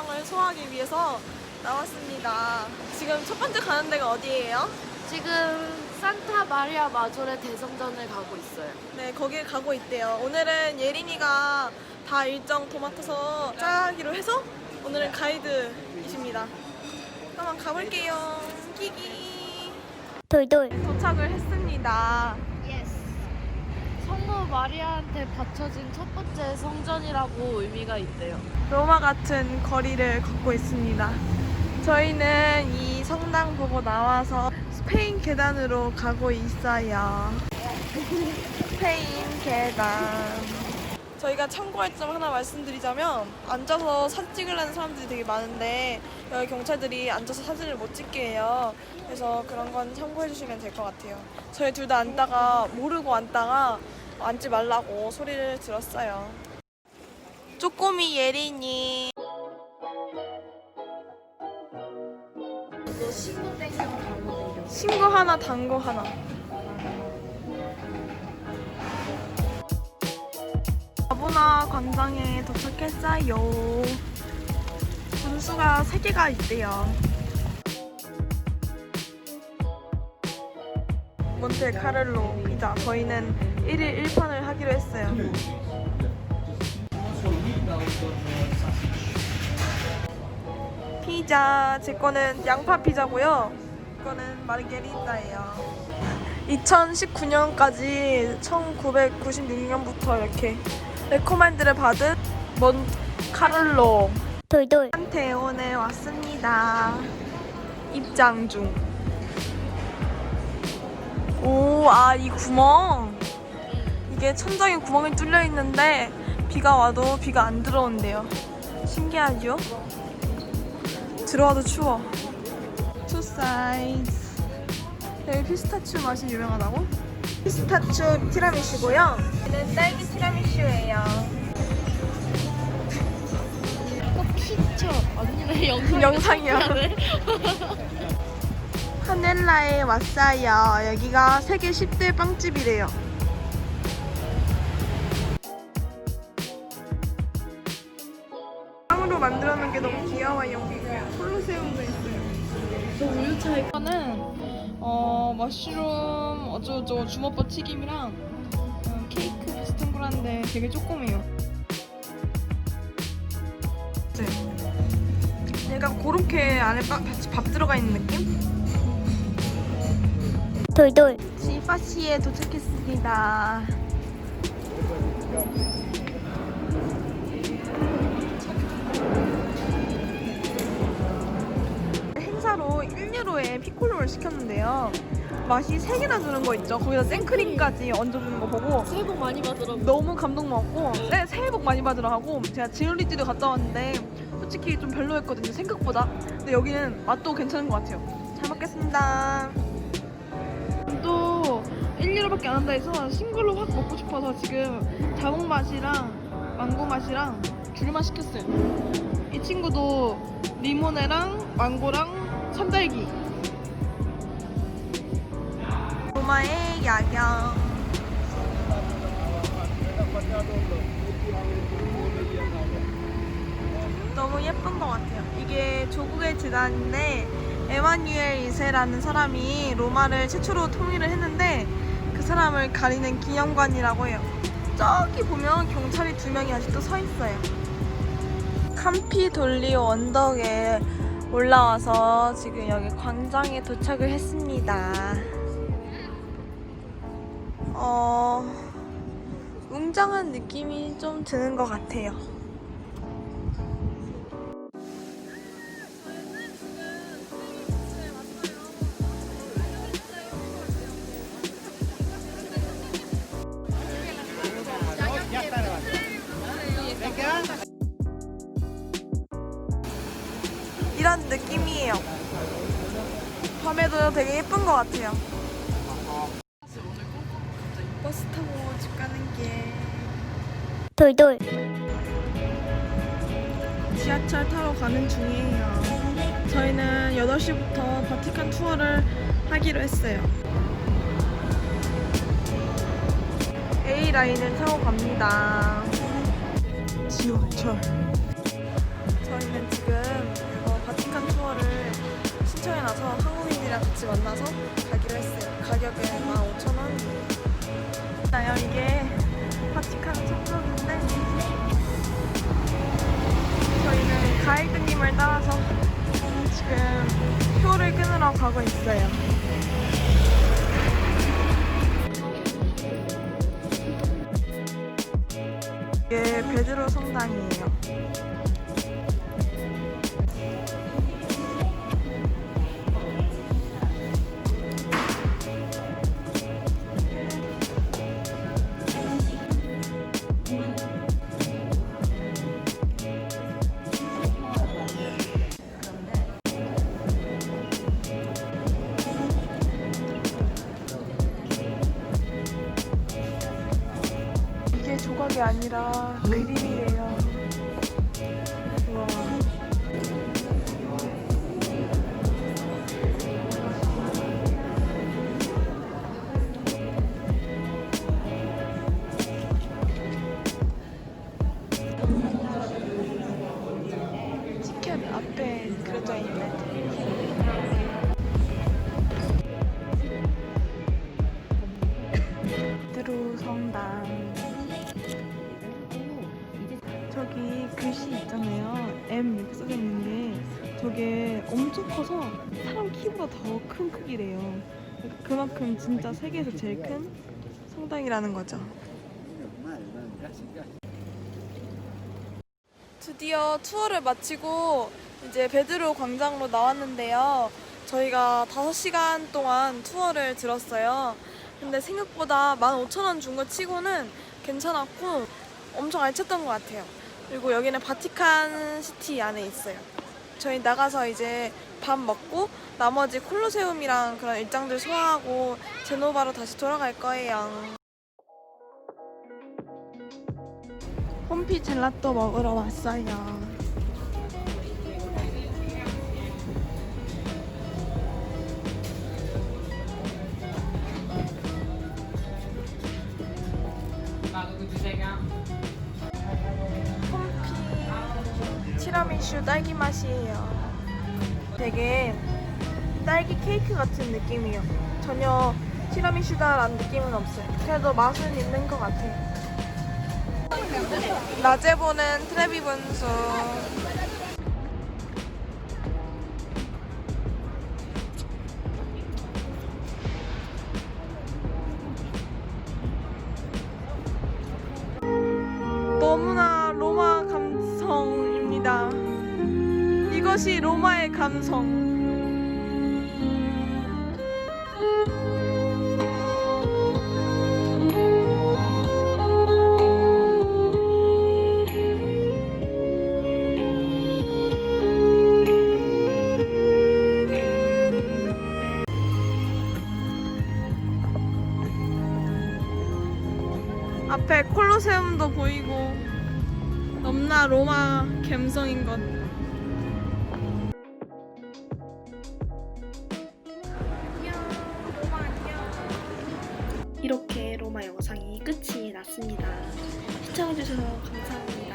일정을 소화하기 위해서 나왔습니다. 지금 첫 번째 가는 데가 어디예요? 지금 산타 마리아 마조레 대성전을 가고 있어요. 네, 거길 가고 있대요. 오늘은 예린이가 다 일정 도맡아서 짜기로 해서 오늘은 가이드이십니다. 한번 가볼게요. 끼기. 돌돌 도착을 했습니다. 마리아한테 바쳐진 첫 번째 성전이라고 의미가 있대요. 로마 같은 거리를 걷고 있습니다. 저희는 이 성당 보고 나와서 스페인 계단으로 가고 있어요. 스페인 계단. 저희가 참고할 점 하나 말씀드리자면 앉아서 사진 찍으려는 사람들이 되게 많은데 여기 경찰들이 앉아서 사진을 못 찍게 해요. 그래서 그런 건 참고해 주시면 될 것 같아요. 저희 둘 다 앉다가 모르고 앉다가 앉지 말라고 소리를 들었어요. 쪼꼬미 예린이. 신고 하나 당고 하나. 아보나 광장에 도착했어요. 분수가 3개가 있대요 몬테 카를로 피자 저희는 1일 1판을 하기로 했어요. 피자 제 거는 양파 피자고요. 이거는 마르게리따예요. 2019년까지 1996년부터 이렇게 레코멘드를 받은 몬 카를로 돌돌. 대원에 왔습니다. 입장 중 오, 아, 이 구멍. 이게 천장에 구멍이 뚫려 있는데 비가 와도 비가 안 들어온대요. 신기하죠? 들어와도 추워. 투 사이즈. 여기 피스타치오 맛이 유명하다고? 피스타치오 티라미슈고요. 얘는 딸기 티라미슈예요. 꼭 시쳐. 언니네 영상 영상이야. 하넬라에 왔어요. 여기가 세계 10대 빵집이래요. 빵으로 만들어 놓은 게 너무 귀여워요. 콜로세움도 있어요. 우유차 이거는 어 머쉬룸 어쩌고저쩌고 주먹밥 튀김이랑 어, 케이크 비슷한 거란데 되게 조그매요. 네. 약간 그렇게 안에 밥, 밥 들어가 있는 느낌? 돌돌 지파시에 도착했습니다. 행사로 1유로에 피콜로를 시켰는데요. 맛이 3개나 주는 거 있죠. 거기다 생크림까지 얹어주는 거 보고 새해 복 많이 받으라고. 너무 감동 먹고 네, 새해 복 많이 받으라 하고 제가 지올리티도 갔다 왔는데 솔직히 좀 별로였거든요. 생각보다. 근데 여기는 맛도 괜찮은 것 같아요. 잘 먹겠습니다. 또 1유로밖에 안 한다 해서 싱글로 확 먹고 싶어서 지금 자몽 맛이랑 망고 맛이랑 귤만 시켰어요. 이 친구도 리모네랑 망고랑 산딸기. 로마의 야경. 너무 예쁜 것 같아요. 이게 조국의 재단인데 에마뉴엘 2세라는 사람이 로마를 최초로 통일을 했는데 그 사람을 가리는 기념관이라고 해요. 저기 보면 경찰이 두 명이 아직도 서 있어요. 캄피돌리오 언덕에 올라와서 지금 여기 광장에 도착을 했습니다. 어, 웅장한 느낌이 좀 드는 것 같아요. 되게 예쁜 것 같아요. 버스 타고 집 가는 길. 돌돌 지하철 타러 가는 중이에요. 저희는 8시부터 바티칸 투어를 하기로 했어요. A 라인을 타고 갑니다. 지하철. 저희는 지금 어, 바티칸 투어를 신청해놔서 한국 같이 만나서 가기로 했어요. 가격은 15,000원. 나요 이게 바티칸 성당인데 저희는 가이드님을 따라서 지금 표를 끊으러 가고 있어요. 이게 베드로 성당이에요. 아니라 그림이래요. 우와. 티켓 앞에 그려져 있는 사람 키보다 더 큰 크기래요. 그만큼 진짜 세계에서 제일 큰 성당이라는 거죠. 드디어 투어를 마치고 이제 베드로 광장으로 나왔는데요. 저희가 5시간 동안 투어를 들었어요. 근데 생각보다 15,000원 준 거 치고는 괜찮았고 엄청 알찼던 것 같아요. 그리고 여기는 바티칸 시티 안에 있어요. 저희 나가서 이제 밥 먹고 나머지 콜로세움이랑 그런 일정들 소화하고 제노바로 다시 돌아갈 거예요. 홈피 젤라또 먹으러 왔어요. 티라미슈 딸기 맛이에요. 되게 딸기 케이크 같은 느낌이에요. 전혀 티라미슈다라는 느낌은 없어요. 그래도 맛은 있는 것 같아요. 낮에 보는 트레비 분수. 너무나 이것이 로마의 감성. 앞에 콜로세움도 보이고 넘나 로마 감성인 것. 났습니다. 시청해주셔서 감사합니다.